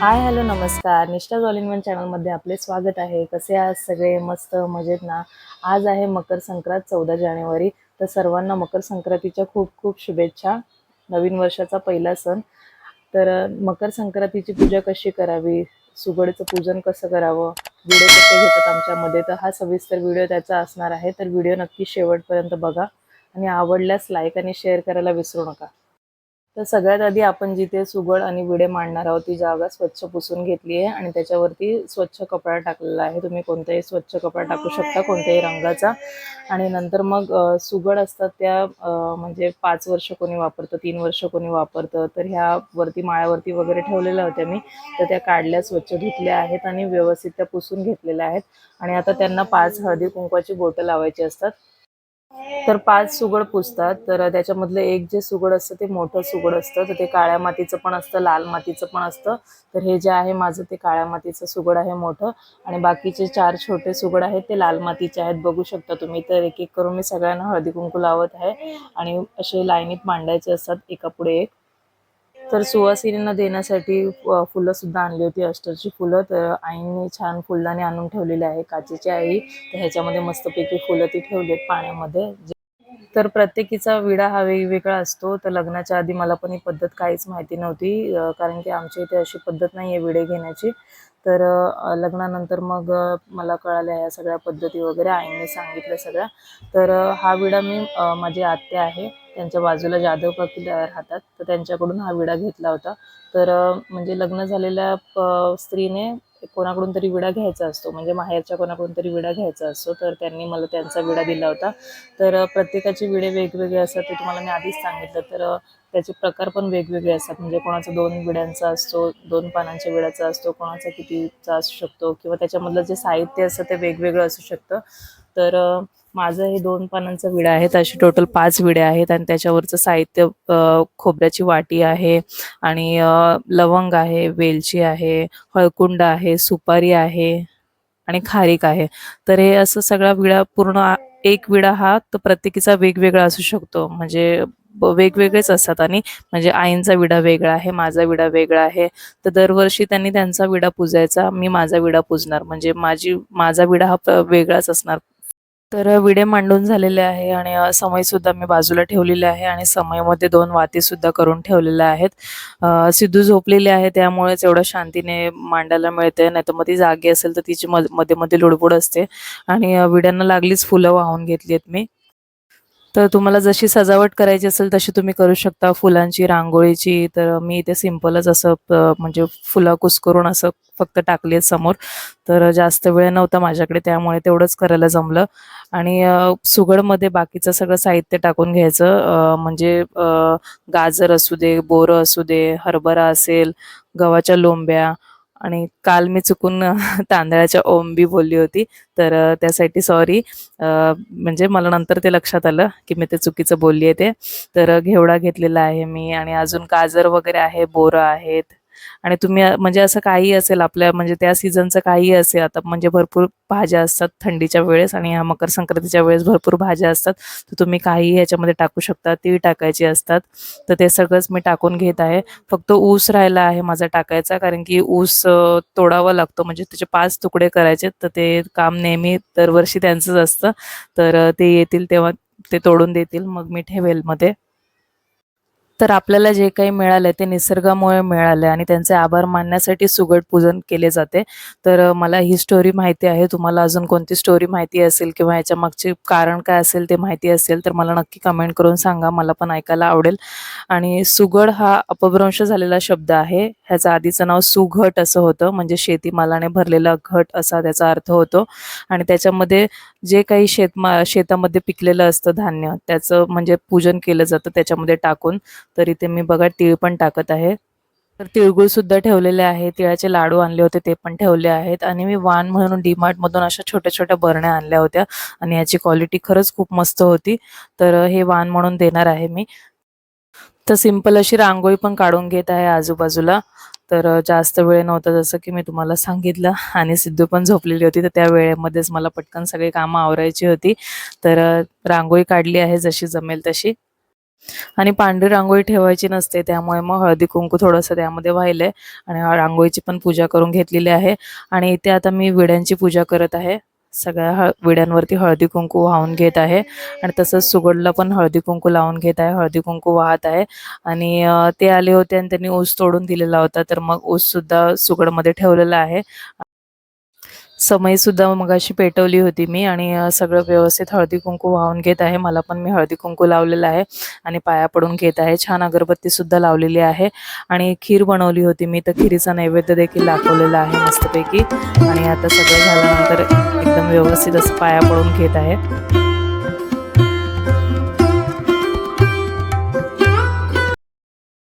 Hi hello नमस्कार. निष्ठा all one चॅनलमध्ये आपले स्वागत आहे. कसे आज सगळे? मस्त मजेत ना? आज आहे मकर संक्रांत चौदा जानेवारी. तर सर्वांना मकर संक्रांतीच्या खूप खूप शुभेच्छा. नवीन वर्षाचा पहिला सण. तर मकर संक्रांतीची पूजा कशी करावी? सुगडचं पूजन कसं करावं? व्हिडिओ कसे घेतात आमच्यामध्ये? तर हा सविस्तर व्हिडिओ त्याचा असणार आहे. तर व्हिडिओ नक्की शेवटपर्यंत बघा आणि आवडल्यास लाईक आणि शेअर करायला विसरू नका. तर सगळ्यात आधी आपण जिथे सुगड आणि विडे मांडणार आहोत ती जागा स्वच्छ पुसून घेतली आहे आणि त्याच्यावरती स्वच्छ कपडा टाकलेला आहे. तुम्ही कोणताही स्वच्छ कपडा टाकू शकता कोणत्याही रंगाचा. आणि नंतर मग सुगड असतात त्या म्हणजे पाच वर्ष कोणी वापरतं तीन वर्ष कोणी वापरतं. तर ह्या वरती माळ्यावरती वगैरे ठेवलेल्या होत्या मी. तर त्या काढल्या स्वच्छ धुतल्या आहेत आणि व्यवस्थित त्या पुसून घेतलेल्या आहेत. आणि आता त्यांना पाच हळदी कुंकवाची बोटं लावायची असतात. तर पाच सुगड पुसतात. तर त्याच्यामधलं एक जे सुगड असतं ते मोठं सुगड असतं. तर ते काळ्या मातीचं पण असतं लाल मातीचं पण असतं. तर हे जे आहे माझं ते काळ्या मातीचं सुगड आहे मोठं. आणि बाकीचे चार छोटे सुगड आहेत ते लाल मातीचे आहेत. बघू शकता तुम्ही. तर एक एक करून मी सगळ्यांना हळदी कुंकू लावत आहे. आणि असे लाईनीत मांडायचे असतात. एका पुढे एक. तर सुवासिनींना देण्यासाठी फुलं सुद्धा आणली होती. अष्टरची फुलं तर आईने छान फुलदाणी आणून ठेवलेली आहे. काचेची आई तर ह्याच्यामध्ये मस्तपैकी फुलं ती ठेवली आहेत पाण्यामध्ये. तर प्रत्येकीचा विडा हा वेगवेगळा असतो. तर लग्नाच्या आधी मला पण ही पद्धत काहीच माहिती नव्हती कारण की आमच्या इथे अशी पद्धत नाही आहे विडे घेण्याची. तर लग्नानंतर मग मला कळाल्या ह्या सगळ्या पद्धती वगैरे आईने सांगितल्या सगळ्या. तर हा विडा मी माझी आत्या आहे. त्यांच्या बाजूला जाधव काकी राहतात तर त्यांच्याकडून हा विडा घेतला होता. तर म्हणजे लग्न झालेल्या प- स्त्रीने कोणाकडून तरी विडा घ्यायचा असतो म्हणजे माहेरच्या कोणाकडून तरी विडा घ्यायचा असतो तर त्यांनी मला त्यांचा विडा दिला होता. तर प्रत्येकाचे विडे वेगवेगळे असतात ते तुम्हाला मी आधीच सांगितलं. तर त्याचे प्रकार पण वेगवेगळे असतात म्हणजे कोणाचा दोन विड्यांचा असतो दोन पानांच्या विड्याचा असतो कोणाचा कितीचा असू शकतो किंवा त्याच्यामधलं जे साहित्य असतं ते वेगवेगळं असू शकतं. तर माझं हे दोन पानांचा विडा आहेत. असे टोटल पाच विडे आहेत आणि त्याच्यावरचं साहित्य खोबऱ्याची वाटी आहे आणि लवंग आहे वेलची आहे हळकुंड आहे सुपारी आहे आणि खारीक आहे. तर हे असं सगळा विडा पूर्ण एक विडा हा तर प्रत्येकीचा वेगवेगळा असू शकतो. म्हणजे वेगवेगळेच असतात आणि म्हणजे आईंचा विडा वेगळा आहे माझा विडा वेगळा आहे. तर दरवर्षी त्यांनी त्यांचा विडा पूजायचा मी माझा विडा पूजणार. म्हणजे माझी माझा विडा हा वेगळाच असणार. तर विडे मांडून झालेले आहे आणि समयसुद्धा समय सुद्धा मी बाजूला ठेवलेले आहे आणि समयमध्ये दोन वाती सुद्धा करून ठेवलेल्या आहेत. सिद्धू झोपलेली आहे त्यामुळेच एवढं शांतीने मांडायला मिळते. नाही तर मग ती जागी असेल तर तिची मध्ये मध्ये लुडबुड असते. आणि विड्यांना लागलीच फुलं वाहून घेतली आहेत मी. तर तुम्हाला जशी सजावट करायची असेल तशी तुम्ही करू शकता. फुलांची रांगोळीची तर मी इथे सिम्पलच असं म्हणजे फुलं कुस्करून असं फक्त टाकली आहेत समोर. तर जास्त वेळ नव्हता माझ्याकडे त्यामुळे तेवढंच करायला जमलं. आणि सुगडमध्ये बाकीचं सगळं साहित्य टाकून घ्यायचं. म्हणजे गाजर असू दे बोरं असू दे हरभरा असेल गव्हाच्या लोंब्या आणि काल मी चुकून तांदळाच्या ओंबी बोलली होती. तर त्यासाठी सॉरी म्हणजे मला नंतर ते लक्षात आलं की मी ते चुकीचं बोलली आहे ते. तर घेवडा घेतलेला आहे मी आणि अजून गाजर वगैरे आहे बोरं आहेत. आणि तुम्ही म्हणजे असं काही असेल आपल्या म्हणजे त्या सीझनचं काही असेल आता म्हणजे भरपूर भाज्या असतात थंडीच्या वेळेस आणि ह्या मकर संक्रांतीच्या वेळेस भरपूर भाज्या असतात तर तुम्ही काही ह्याच्यामध्ये टाकू शकता ती टाकायची असतात तर ते सगळंच मी टाकून घेत आहे. फक्त ऊस राहिला आहे माझा टाकायचा कारण की ऊस तोडावा लागतो म्हणजे त्याचे पाच तुकडे करायचे तर ते काम नेहमी दरवर्षी त्यांचंच असतं तर ते येतील तेव्हा ते तोडून देतील मग मी ठेवेल मध्ये. तर आपल्याला जे काही मिळालं ते निसर्गामुळे मिळाले आणि त्यांचे आभार मानण्यासाठी सुगड पूजन केले जाते. तर मला ही स्टोरी माहिती आहे. तुम्हाला अजून कोणती स्टोरी माहिती असेल किंवा याच्या मागचे कारण काय असेल ते माहिती असेल तर मला नक्की कमेंट करून सांगा. मला पण ऐकायला आवडेल. आणि सुगड हा अपभ्रंश झालेला शब्द आहे. ह्याचं आधीचं नाव सुघट असं होतं. म्हणजे शेतीमालाने भरलेला घट असा त्याचा अर्थ होतो. आणि त्याच्यामध्ये जे काही शेतमा शेतामध्ये पिकलेलं असतं धान्य त्याचं म्हणजे पूजन केलं जातं त्याच्यामध्ये टाकून. तर इथे मी बघा तीळ पण टाकत आहे. तर तिळगुळ सुद्धा ठेवलेले आहे तिळाचे लाडू आणले होते ते पण ठेवले आहेत. आणि मी वान म्हणून डीमार्ट मधून अशा छोट्या छोट्या बरण्या आणल्या होत्या. आणि याची क्वालिटी खरंच खूप मस्त होती. तर हे वान म्हणून देणार आहे मी. तर सिंपल अशी रांगोळी पण काढून घेत आहे आजूबाजूला. तर जास्त वेळ नव्हता जसं की मी तुम्हाला सांगितलं. आणि सिद्धू पण झोपलेली होती तर त्या वेळेमध्येच मला पटकन सगळी कामं आवरायची होती. तर रांगोळी काढली आहे जशी जमेल तशी. आणि पांढरी रांगोळी ठेवायची नसते त्यामुळे मग हळदी कुंकू थोडंसं त्यामध्ये वाहिलंय. आणि रांगोळीची पण पूजा करून घेतलेली आहे. आणि इथे आता मी विड्यांची पूजा करत आहे. सगळ्या हळ विड्यांवरती हळदी कुंकू वाहून घेत आहे. आणि तसंच सुगडला पण हळदी कुंकू लावून घेत आहे हळदी कुंकू वाहत आहे. आणि ते आले होते आणि त्यांनी ऊस तोडून दिलेला होता. तर मग ऊस सुद्धा सुगडमध्ये ठेवलेला आहे. समयसुद्धा मगाशी पेटवली होती मी आणि सगळं व्यवस्थित हळदी कुंकू वाहून घेत आहे. मला पण मी हळदी कुंकू लावलेलं आहे आणि पाया पडून घेत आहे. छान अगरबत्तीसुद्धा लावलेली आहे आणि खीर बनवली होती मी. तर खिरीचा नैवेद्य देखील दाखवलेला आहे मस्तपैकी. आणि आता सगळं झाल्यानंतर एकदम व्यवस्थित असं पाया पडून घेत आहे.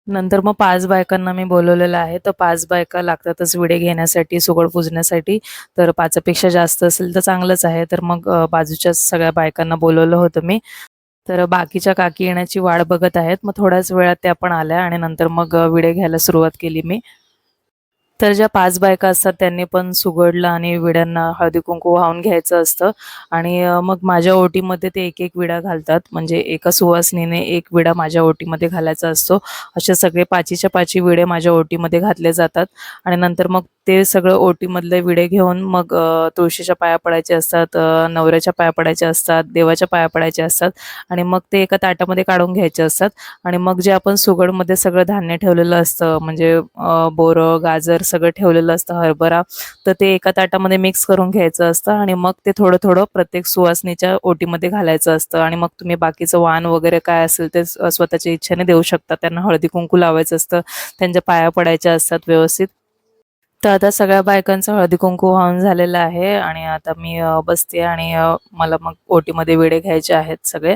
नंतर मग पाच बायकांना मी बोलवलेलं आहे. तर पाच बायका लागतातच विडे घेण्यासाठी सुगड पुजण्यासाठी. तर पाचपेक्षा जास्त असेल तर चांगलंच आहे. तर मग बाजूच्या बाजूच्याच सगळ्या बायकांना बोलवलं होतं मी. तर बाकीच्या काकी येण्याची वाट बघत आहेत. मग थोड्याच वेळात त्या पण आल्या आणि नंतर मग विडे घ्यायला सुरुवात केली मी. तर ज्या पाच बायका असतात त्यांनी पण सुगडला आणि विड्यांना हळदी कुंकू वाहून घ्यायचं असतं. आणि मग माझ्या ओटीमध्ये ते एक एक विडा घालतात. म्हणजे एका सुवासनीने एक विडा माझ्या ओटीमध्ये घालायचा असतो. असे सगळे पाचीच्या पाची विडे माझ्या ओटीमध्ये घातले जातात. आणि नंतर मग ते सगळं ओटीमधले विडे घेऊन मग तुळशीच्या पाया पडायचे असतात नवऱ्याच्या पाया पडायचे असतात देवाच्या पाया पडायचे असतात. आणि मग ते एका ताटामध्ये काढून घ्यायचे असतात. आणि मग जे आपण सुगडमध्ये सगळं धान्य ठेवलेलं असतं म्हणजे बोरं गाजर सगळं ठेवलेलं असतं हरभरा. तर ते एका ताटामध्ये मिक्स करून घ्यायचं असतं आणि मग ते थोडं थोडं प्रत्येक सुवासनीच्या ओटीमध्ये घालायचं असतं आणि मग तुम्ही बाकीचं वाण वगैरे काय असेल ते स्वतःच्या इच्छेने देऊ शकता. त्यांना हळदी कुंकू लावायचं असतं त्यांच्या पाया पडायच्या असतात व्यवस्थित. तर आता सगळ्या बायकांचं हळदी कुंकू वाहून झालेलं आहे आणि आता मी बसते आणि मला मग ओटीमध्ये विडे घ्यायचे आहेत सगळे.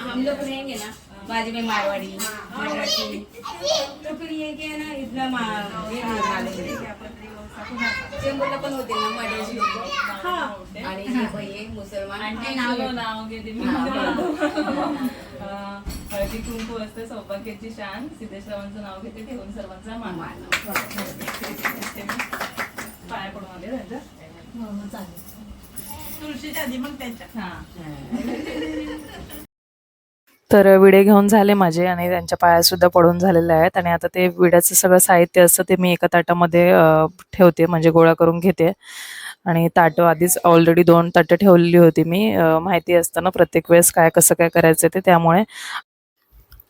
हम लोग रहेंगे ना बाजू में मारवाड़ी मराठी तो फिर ये क्या ना इतना चेंबूरला पण होते ना मराठी लोक आणि मुसलमान नाव नाव घेते मी हळदी कुंकू असते सौभाग्याची शान. सिद्धेश्वरांचं नाव घेते ठेवून सर्वांचा मान. पाया पडून आले त्यांच्या तुळशीच्या आधी मग त्यांच्या. हा. तर विडे घेऊन झाले माझे आणि त्यांच्या पाया सुद्धा पडून झालेले आहेत. आणि आता ते विड्याचं सगळं साहित्य असतं ते मी एका ताटामध्ये ठेवते म्हणजे गोळा करून घेते. आणि ताटं आधीच ऑलरेडी दोन ताटं ठेवलेली होती मी. माहिती असतं ना प्रत्येक वेळेस काय कसं काय करायचं ते त्यामुळे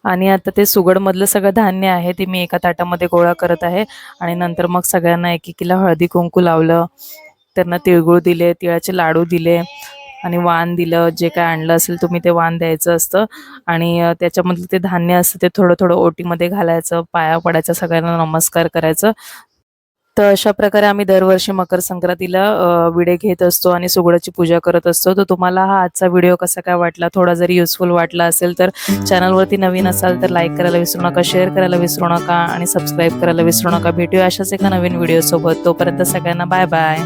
आणि आता ते सुगडमधलं सगळं धान्य आहे ते मी एका ताटामध्ये गोळा करत आहे. आणि नंतर मग सगळ्यांना एकेकीला हळदी कुंकू लावलं. त्यांना तिळगुळ दिले तिळाचे लाडू दिले. आणि वाण दिलं जे काय आणलं असेल तुम्ही ते वाण द्यायचं असतं. आणि त्याच्यामधलं ते धान्य असतं ते थोडं थोडं ओटीमध्ये घालायचं पाया पडायचं सगळ्यांना नमस्कार करायचं. तर अशा प्रकारे आम्ही दरवर्षी मकर संक्रांतीला विडे घेत असतो आणि सुगडाची पूजा करत असतो. तर तुम्हाला हा आजचा व्हिडिओ कसा काय वाटला थोडा जरी युजफुल वाटला असेल तर चॅनलवरती नवीन असाल तर लाईक करायला विसरू नका शेअर करायला विसरू नका आणि सबस्क्राईब करायला विसरू नका. भेटूया अशाच एका नवीन व्हिडिओ सोबत तोपर्यंत सगळ्यांना बाय बाय